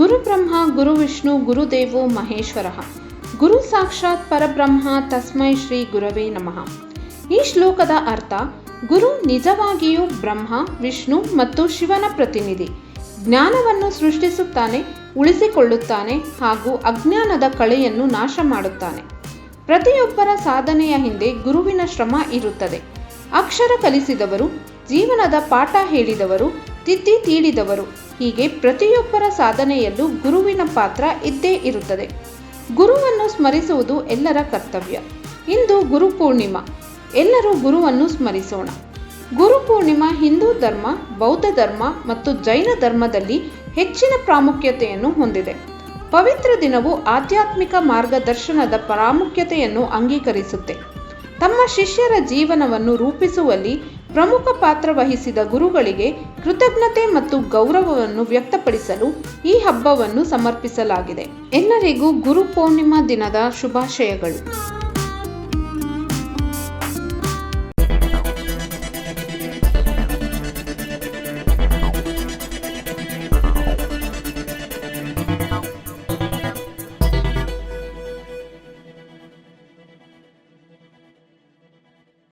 ಗುರು ಬ್ರಹ್ಮ, ಗುರು ವಿಷ್ಣು ಗುರುದೇವೋ ಮಹೇಶ್ವರ. ಗುರು ಸಾಕ್ಷಾತ್ ಪರಬ್ರಹ್ಮ, ತಸ್ಮೈ ಶ್ರೀ ಗುರವೇ ನಮಃ. ಈ ಶ್ಲೋಕದ ಅರ್ಥ, ಗುರು ನಿಜವಾಗಿಯೂ ಬ್ರಹ್ಮ, ವಿಷ್ಣು ಮತ್ತು ಶಿವನ ಪ್ರತಿನಿಧಿ. ಜ್ಞಾನವನ್ನು ಸೃಷ್ಟಿಸುತ್ತಾನೆ, ಉಳಿಸಿಕೊಳ್ಳುತ್ತಾನೆ ಹಾಗೂ ಅಜ್ಞಾನದ ಕಳೆಯನ್ನು ನಾಶ ಮಾಡುತ್ತಾನೆ. ಪ್ರತಿಯೊಬ್ಬರ ಸಾಧನೆಯ ಹಿಂದೆ ಗುರುವಿನ ಶ್ರಮ ಇರುತ್ತದೆ. ಅಕ್ಷರ ಕಲಿಸಿದವರು, ಜೀವನದ ಪಾಠ ಹೇಳಿದವರು, ತಿದ್ದಿ ತೀಡಿದವರು ಹೀಗೆ ಪ್ರತಿಯೊಬ್ಬರ ಸಾಧನೆಯಲ್ಲೂ ಗುರುವಿನ ಪಾತ್ರ ಇದ್ದೇ ಇರುತ್ತದೆ. ಗುರುವನ್ನು ಸ್ಮರಿಸುವುದು ಎಲ್ಲರ ಕರ್ತವ್ಯ. ಇಂದು ಗುರು ಪೂರ್ಣಿಮಾ. ಎಲ್ಲರೂ ಗುರುವನ್ನು ಸ್ಮರಿಸೋಣ. ಗುರು ಪೂರ್ಣಿಮಾ ಹಿಂದೂ ಧರ್ಮ, ಬೌದ್ಧ ಧರ್ಮ ಮತ್ತು ಜೈನ ಧರ್ಮದಲ್ಲಿ ಹೆಚ್ಚಿನ ಪ್ರಾಮುಖ್ಯತೆಯನ್ನು ಹೊಂದಿದೆ. ಪವಿತ್ರ ದಿನವು ಆಧ್ಯಾತ್ಮಿಕ ಮಾರ್ಗದರ್ಶನದ ಪ್ರಾಮುಖ್ಯತೆಯನ್ನು ಅಂಗೀಕರಿಸುತ್ತೆ. ತಮ್ಮ ಶಿಷ್ಯರ ಜೀವನವನ್ನು ರೂಪಿಸುವಲ್ಲಿ ಪ್ರಮುಖ ಪಾತ್ರ ವಹಿಸಿದ ಗುರುಗಳಿಗೆ ಕೃತಜ್ಞತೆ ಮತ್ತು ಗೌರವವನ್ನು ವ್ಯಕ್ತಪಡಿಸಲು ಈ ಹಬ್ಬವನ್ನು ಸಮರ್ಪಿಸಲಾಗಿದೆ. ಎಲ್ಲರಿಗೂ ಗುರು ಪೂರ್ಣಿಮಾ ದಿನದ ಶುಭಾಶಯಗಳು.